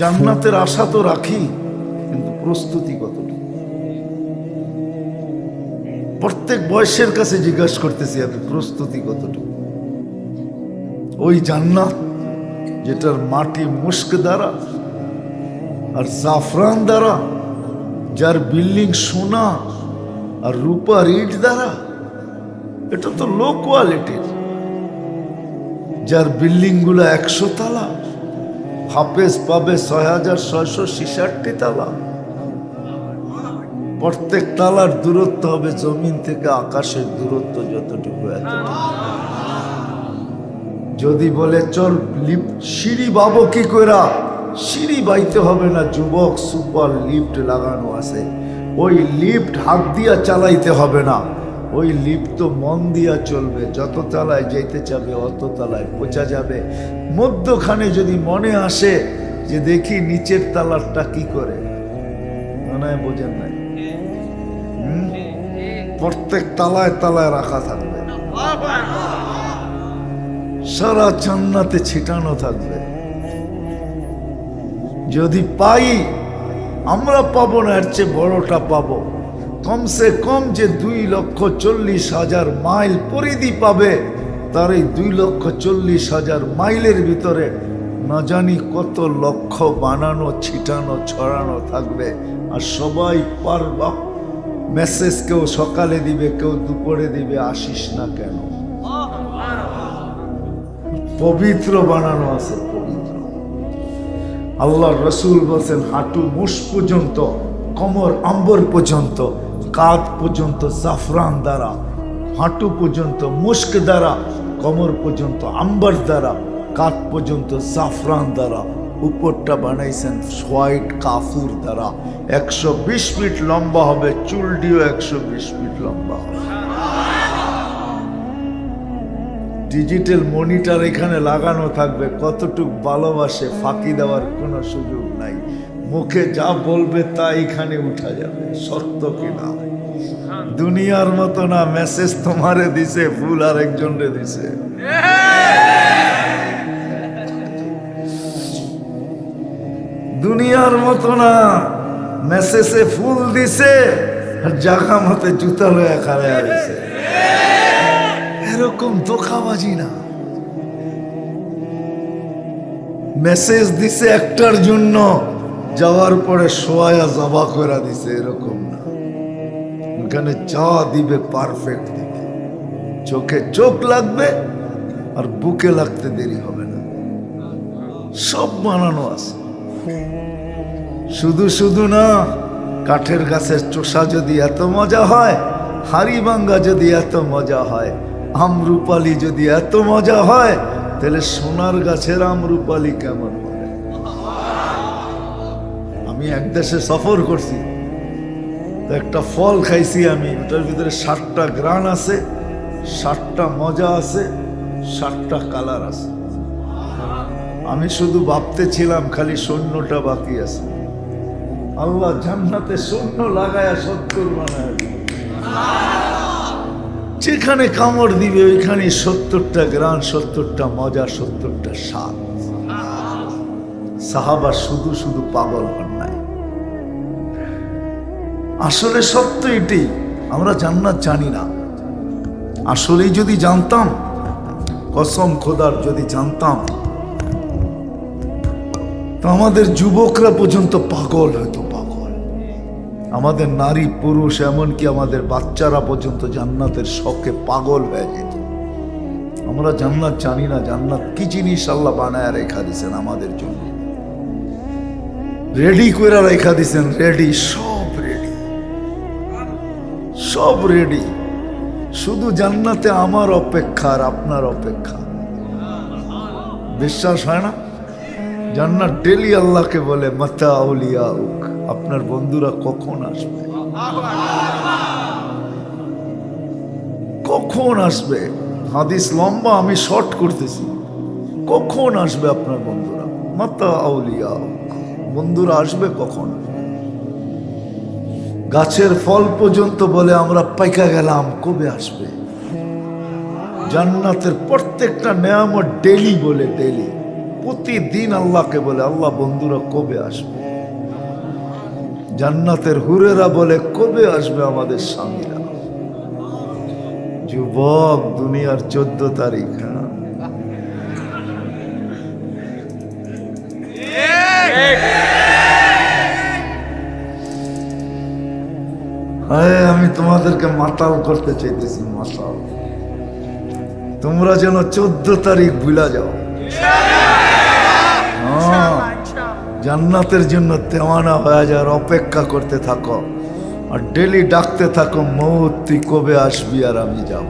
জান্নাতের আশা তো রাখি, কিন্তু প্রস্তুতি কতটুকু? প্রত্যেক বয়সের কাছে জিজ্ঞাসা করতেছি আমি প্রস্তুতি কতটুকু? ওই জান্নাত যেটার মাটি মুস্ক দ্বারা আর জাফরান দ্বারা, যার বিল্ডিং সোনা আর রূপার ইট দ্বারা, এটা তো লো কোয়ালিটির যার বিল্ডিংগুলো একশো তালা হাফেজ পাবে ছয় হাজার ছয়শো ছিষাটটি তালা। প্রত্যেক তালার দূরত্ব হবে জমিন থেকে আকাশের দূরত্ব যতটুকু এতটুকু যদি বলে, চল সিঁড়ি বাবো কি কইরা? সিঁড়ি বাইতে হবে না, যুবক সুপার লিফট লাগানো আছে। ওই লিফট হাত দিয়া চালাইতে হবে না। ওই লিপ্ত মন দিয়া চলবে, যত তালায় যেতে চাবে অত তালায় পচা যাবে। মধ্যখানে যদি মনে আসে যে দেখি নিচের তালারটা কি করে, মনে হয় বোঝেন নাই। প্রত্যেক তালায় তালায় রাখা থাকবে। সারা জান্নাতে ছিটানো থাকবে। যদি পাই, আমরা পাবো না, এর চেয়ে বড়টা পাবো। কমসে কম যে দুই লক্ষ চল্লিশ হাজার মাইল পরিধি পাবে, তার এই দুই লক্ষ চল্লিশ হাজার মাইলের ভিতরে না জানি কত লক্ষ বানানো, ছিটানো, ছড়ানো থাকবে। আর সবাই পারবা। মেসেজ কেউ সকালে দিবে, কেউ দুপুরে দিবে, আসিস না কেন? পবিত্র বানানো আছে, পবিত্র। আল্লাহ রসুল বলছেন, হাঁটু মুষ পর্যন্ত, কমর আম্বর পর্যন্ত কাঁধ পর্যন্ত, জাফরান দ্বারা, হাঁটু পর্যন্ত মুস্ক দ্বারা, কমর পর্যন্ত, আম্বার দ্বারা কাঁধ পর্যন্ত, জাফরান দ্বারা, উপরটা বানাইছেন হোয়াইট কাফুর দ্বারা। একশো বিশ ফিট লম্বা হবে, চুলটিও একশো বিশ ফিট লম্বা হবে। ডিজিটাল মনিটর এখানে লাগানো থাকবে, কতটুক ভালোবাসে ফাঁকি দেওয়ার কোনো সুযোগ নাই। মুখে যা বলবে তা এখানে উঠা যাবে শর্ত কিনা। দুনিয়ার মতো না মেসেজ তোমারে দিছে ফুল আর একজনরে দিছে। দুনিয়ার মতো না মেসেজে ফুল দিছে, আর জাগা মতে জুতা লয়া খাড়া দিছে এরকম ধোকাবাজি না। মেসেজ দিছে একটার জন্য যাওয়ার পরে সোয়া জবা করে দিছে এরকম না। ওখানে চা দিবে পারফেক্ট দিবে চোখে চোখ লাগবে আর বুকে লাগতে দেরি হবে না। সব বানানো আছে। শুধু শুধু না কাঠের গাছের চোষা যদি এত মজা হয় হাড়ি ভাঙ্গা যদি এত মজা হয় আমরুপালি যদি এত মজা হয় তাহলে সোনার গাছের আমরুপালি কেমন? আমি এক দেশে সফর করছি। একটা ফল খাইছি আমি। ওটার ভিতরে ষাটটা গ্রান আছে ষাটটা মজা আছে ষাটটা কালার আছে। আমি শুধু ভাবতে ছিলাম, খালি সৈন্যটা বাকি আছে। আল্লাহ জান্নাতে সৈন্য লাগায়া সত্তর বানায়। যেখানে কামড় দিবে, ওইখানে সত্তরটা গ্রান সত্তরটা মজা, সত্তরটা স্বাদ। সাহাবা শুধু শুধু পাগল হন। আসলে সত্য এটি, আমরা জান্নাত জানি না। আসলেই যদি জানতাম, কসম খোদার যদি জানতাম, তো আমাদের যুবকরা পর্যন্ত পাগল হতো, পাগল। আমাদের নারী, পুরুষ, এমনকি আমাদের বাচ্চারা পর্যন্ত জান্নাতের শখে পাগল হয়ে যেত। আমরা জান্নাত জানি না, জান্নাত কি জিনিস আল্লাহ বানায় রেখা দিছেন আমাদের জন্য। রেডি করে রেখা দিছেন, রেডি, সব সব রেডি শুধু জান্নাতে আমার অপেক্ষা আর আপনার অপেক্ষা। বিশ্বাস হয় না? জান্নাত ডেলি আল্লাহকে বলে, মাতা আউলিয়া আপনার বন্ধুরা কখন আসবে? কখন আসবে? হাদিস লম্বা, আমি শর্ট করতেছি। কখন আসবে আপনার বন্ধুরা? মাতা আউলিয়া বন্ধুরা আসবে কখন? গাছের ফল পর্যন্ত বলে আমরা পাইকা গেলাম, কবে আসবে? জান্নাতের প্রত্যেকটা নেয়ামত ডেলি বলে ডেলি প্রতিদিন আল্লাহকে বলে, আল্লাহ বন্ধুরা, কবে আসবে? জান্নাতের হুরেরা বলে, কবে আসবে আমাদের স্বামীরা? যুবক, দুনিয়ার চোদ্দ তারিখ আমি তোমাদেরকে মাতাল করতে চাইতেছি মাতাল। তোমরা যেন চোদ্দ তারিখ ভুলা যাও। হ্যাঁ, জান্নাতের জন্য তেমানা হয়ে যাওয়ার অপেক্ষা করতে থাকো। আর ডেলি ডাকতে থাকো মৌত তুই কবে আসবি আর আমি যাব।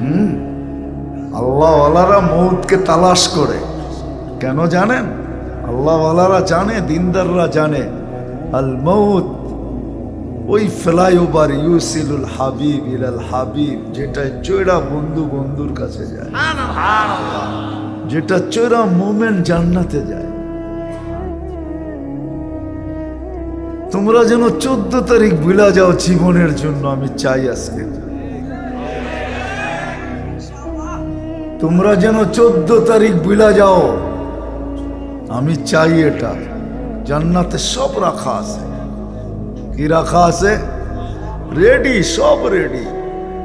হুম? আল্লাহওয়ালারা মৌতকে তালাশ করে। কেন জানেন? আল্লাহওয়ালারা জানে দিনদাররা জানে। আল মৌত ওই ফ্লাইওভার ইউসিলুল হাবিব ইলাল হাবিব যেটা চৈরা বন্ধু বন্ধুর কাছে যায়। যেটা চৈরা মোমেন্ট জান্নাতে যায়। তোমরা যেন চোদ্দ তারিখ ভুলা যাও জীবনের জন্য আমি চাই আজকে। তোমরা যেন চোদ্দ তারিখ ভুলা যাও আমি চাই এটা। জান্নাতে সব রাখা আছে। কি রাখা আছে? রেডি সব রেডি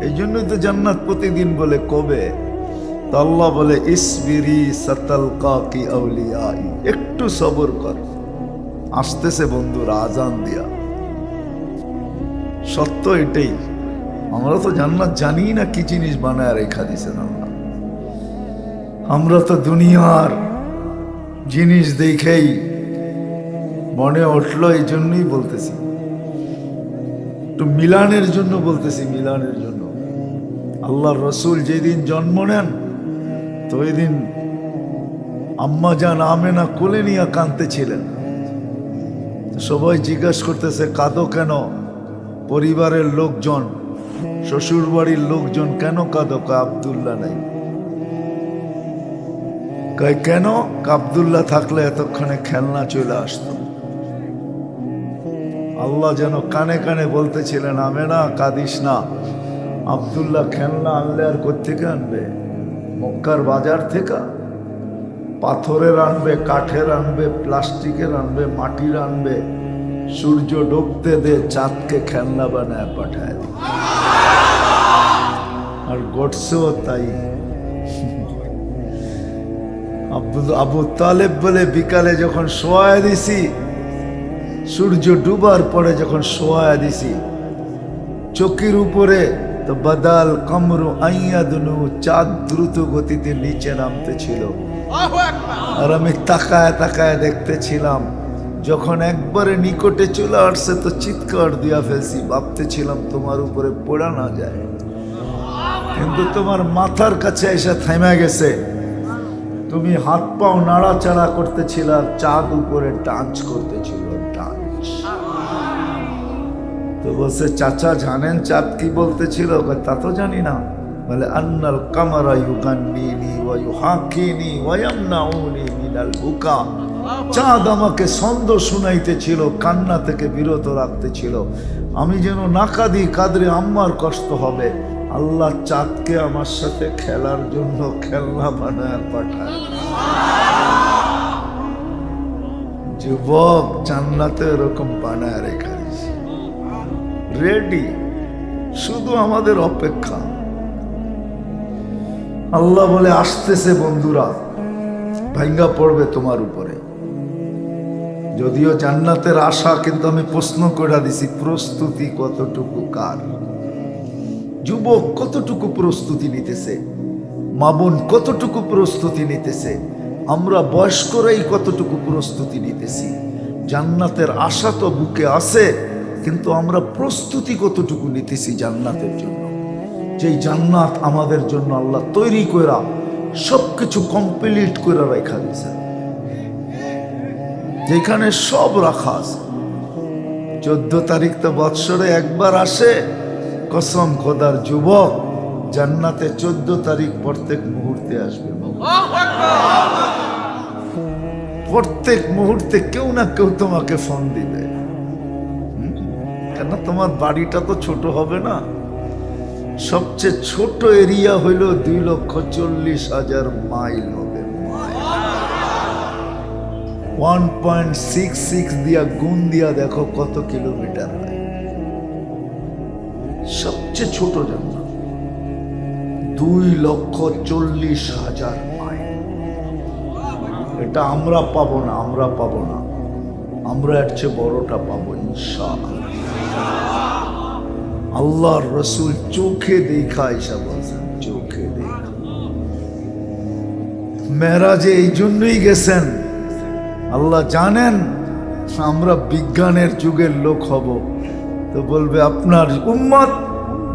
এই জন্যই তো জান্নাত প্রতিদিন বলে কবে? তো আল্লাহ বলে, ইসবিরি সতল কি আউলিয়াই। একটু সবর কর। আসতেছে বন্ধুরা, আজান দিয়া। সত্য এটাই। আমরা তো জান্নাত জানি না কি জিনিস বানায় রেখা দিছেন আল্লাহ। আমরা তো দুনিয়ার জিনিস দেখেই মনে উঠল, এই জন্যই বলতেছি। একটু মিলানের জন্য বলতেছি, মিলানের জন্য। আল্লাহ রসুল যেদিন জন্ম নেন তো ওই দিন আম্মা যান আমেনা কোলে নিয়ে কাঁদতেছিলেন সবাই জিজ্ঞাসা করতেছে, কাঁদো কেন? পরিবারের লোকজন শ্বশুর বাড়ির লোকজন কেন কাঁদো? কা আবদুল্লাহ নাই। কেন? আবদুল্লাহ থাকলে এতক্ষণে খেলনা চলে আসতো। আল্লাহ যেন কানে কানে বলতেছিলেন আমে না কাঁদিস না। আবদুল্লাহ খেলনা আনলে আর কোথেকে আনবে? মক্কার বাজার থেকে? পাথরের আনবে, কাঠের আনবে, প্লাস্টিকের আনবে, মাটির আনবে। সূর্য ডুবতে দে, চাঁদকে খেলনা বানায় পাঠায়। আর গডসেও তাই। আবু তালেব বলে, বিকালে যখন শোয়া দিছি সূর্য ডুবার পরে যখন শোয়া দিছি চকির উপরে তো বাদাল কমরু আইয়াদনু চাঁদ দ্রুত গতিতে নিচে নামতে ছিল আর আমি তাকায় তাকায় দেখতেছিলাম যখন একবারে নিকটে চলে আসছে তো চিৎকার দিয়া ফেলছি ভাবতেছিলাম তোমার উপরে পড়া না যায়। কিন্তু তোমার মাথার কাছে এসে থেমে গেছে। তুমি হাত পাও নাড়াচাড়া করতেছিল আর চাঁদ উপরে ডান্স করতেছিল। তো বলছে, চাচা জানেন চাঁদ কি বলতেছিল? তা তো জানি না। বলে, আন্নাল কামারা চাঁদ আমাকে ছন্দ শুনাইতেছিল, কান্না থেকে বিরত রাখতেছিল। আমি যেন না কাঁদি কাদরে আম্মার কষ্ট হবে। আল্লাহ চাঁদকে আমার সাথে খেলার জন্য খেলনা বানায় পাঠায়। যুবক জান্নাতে এরকম বানায় রেখা রেডি শুধু আমাদের অপেক্ষা। আল্লাহ বলে, আসতেছে বন্ধুরা ভাঙ্গা পড়বে তোমার উপরে। যদিও জান্নাতের আশা, কিন্তু আমি প্রশ্ন করে দিছি, প্রস্তুতি কতটুকু কার? যুবক কতটুকু প্রস্তুতি নিতেছে? মামুন কতটুকু প্রস্তুতি নিতেছে? আমরা বয়স্করাই কতটুকু প্রস্তুতি নিতেছি? জান্নাতের আশা তো বুকে আছে কিন্তু আমরা প্রস্তুতি কতটুকু নিতেছি জান্নাতের জন্য? যেই জান্নাত আমাদের জন্য আল্লাহ তৈরি করা সব কিছু কমপ্লিট করে রেখা দিয়েছে। যেখানে সব রাখা আছে। চোদ্দ তারিখ তো বৎসরে একবার আসে। কসম খোদার যুবক, জান্নাতে চোদ্দ তারিখ প্রত্যেক মুহূর্তে আসবে। প্রত্যেক মুহূর্তে কেউ না কেউ তোমাকে ফোন দিবে? কেন? তোমার বাড়িটা তো ছোট হবে না। সবচেয়ে ছোট এরিয়া হইল দুই লক্ষ চল্লিশ হাজার মাইল হবে ওয়ান পয়েন্ট সিক্স সিক্স দিয়া গুণ দিয়া দেখো কত কিলোমিটার হয়। সবচেয়ে ছোট জান্নাত দুই লক্ষ চল্লিশ হাজার মাইল। এটা আমরা পাবো না, আমরা পাবো না। আমরা এর চেয়ে বড়টা পাবো ইনশাআল্লাহ। আল্লাহর রসুল চোখে দেখা এসা বলছেন চোখে দেখা। মেরাজে এই জন্যই গেছেন। আল্লাহ জানেন আমরা বিজ্ঞানের যুগের লোক হব। তো বলবে, আপনার উম্মত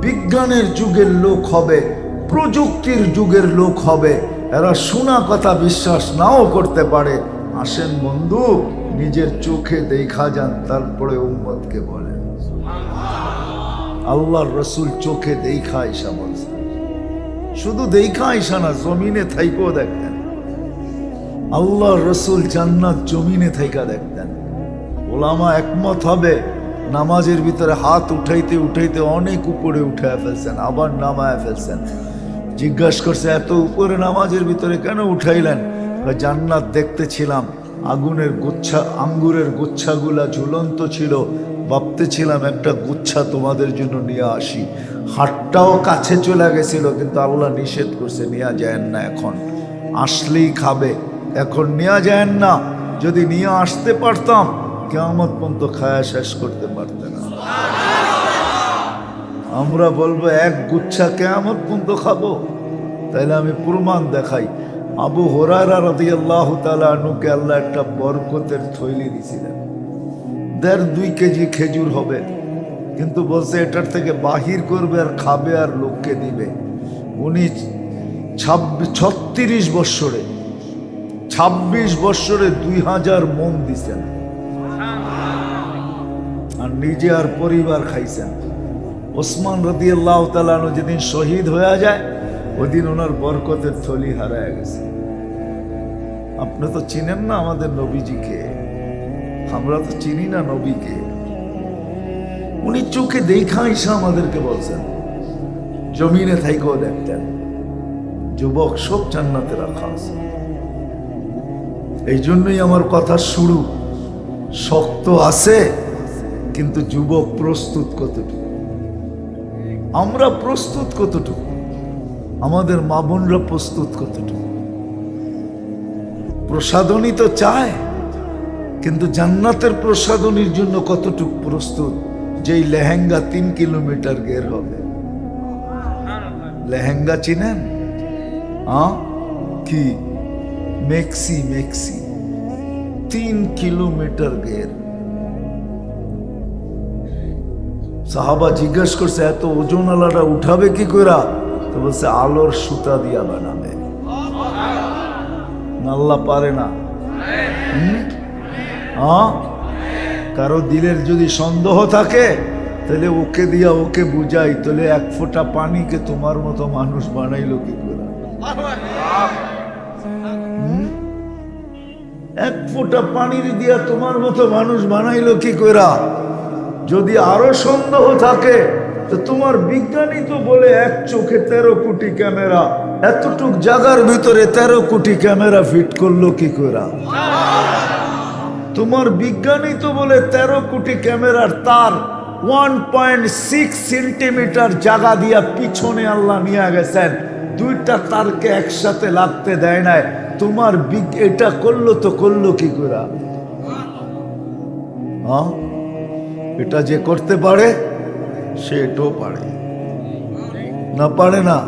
বিজ্ঞানের যুগের লোক হবে, প্রযুক্তির যুগের লোক হবে। এরা শোনা কথা বিশ্বাস নাও করতে পারে। আসেন বন্ধু, নিজের চোখে দেখা যান, তারপরে উম্মতকে বলেন। আল্লাহর রসুল চোখে দেখা আইসা বলছেন শুধু দেখা আইসা না, জমিনে থাইকেও দেখতেন। আল্লাহ রসুল জান্নাত জমিনে থাইকা দেখতেন। ওলামা একমত হবে, নামাজের ভিতরে হাত উঠাইতে উঠাইতে অনেক উপরে উঠে ফেলছেন, আবার নামায় ফেলছেন। জিজ্ঞাসা করছে, এত উপরে নামাজের ভিতরে কেন উঠাইলেন? জান্নাত দেখতেছিলাম, আগুনের গুচ্ছা, আঙ্গুরের গুচ্ছাগুলা ঝুলন্ত ছিল ভাবতেছিলাম একটা গুচ্ছা তোমাদের জন্য নিয়ে আসি। হাটটাও কাছে চলে গেছিল, কিন্তু আল্লাহ নিষেধ করছে, নিয়ে যায় না এখন। আসলেই খাবে। এখন নেওয়া যায় না। যদি নিয়ে আসতে পারতাম কেমন পর্যন্ত খায়া শেষ করতে পারতে না। আমরা বলব, এক গুচ্ছা কেমন পর্যন্ত খাব। তাইলে আমি প্রমাণ দেখাই। আবু হোরারা রাদি আল্লাহ তালা আনুকে আল্লাহ একটা বরকতের থৈলি দিছিলেন। দেড় দুই কেজি খেজুর হবে। কিন্তু বলছে এটার থেকে বাহির করবে আর খাবে আর লোককে দিবে। উনি ছাব্বিশ ছত্রিশ বৎসরে, ছাব্বিশ বৎসরে দুই হাজার মন দিছেন। আর নিজে আর পরিবার খাইছেন। ওসমান রদি আল্লাহ তালানো যেদিন শহীদ হয়ে যায়, ওদিন ওনার বরকতের থলি হারায় গেছে। আপনি তো চিনেন না আমাদের নবীজিকে। আমরা তো চিনি না নবীকে। উনি চোখে দেখা এসে আমাদেরকে বলছেন, জমিনে থাইকেও দেখতেন, যুবক সব জান্নাতে রাখা আছে। এই জন্যই আমার কথা শুরু। শক্ত আছে, কিন্তু যুবক প্রস্তুত কতটুকু? আমরা প্রস্তুত কতটুকু? আমাদের মা বোনরা প্রস্তুত কতটুকু? প্রসাদনী তো চায় কিন্তু জান্নাতের প্রসাদনীর জন্য কতটুকু প্রস্তুত? যেই লেহেঙ্গা তিন কিলোমিটার গের হবে। লেহেঙ্গা চিনেন? কি? Maxi maxi. তিন কিলোমিটার গের। সাহাবা জিজ্ঞেস করছে এত ওজন আলাটা উঠাবে কি কইরা? তো বলছে আলোর সুতা দিয়া বানাবে। না আল্লাহ পারে না। হুম? হ্যাঁ? কারও দিলের যদি সন্দেহ থাকে, তাহলে ওকে দিয়া ওকে বুঝাই, তাহলে এক ফোঁটা পানিকে তোমার মতো মানুষ বানাইলো কি করে? এক ফোঁটা পানির দিয়া তোমার মতো মানুষ বানাইলো কি কইরা যদি আরও সন্দেহ থাকে, তো তোমার বিজ্ঞানী তো বলে এক চোখে তেরো কোটি ক্যামেরা, এতটুক জায়গার ভিতরে তেরো কোটি ক্যামেরা ফিট করল কি কইরা তোমার বিজ্ঞানী তো বলে তেরো কোটি ক্যামেরার তার ওয়ান পয়েন্ট সিক্স সেন্টিমিটার জায়গা দিয়া পিছনে আল্লাহ নিয়ে গেছেন। দুইটা তারকে একসাথে লাগতে দেয় নাই। তোমার এটা করল তো করল কি করে? হ্যাঁ? এটা যে করতে পারে সে এটাও পারে। না পারে না?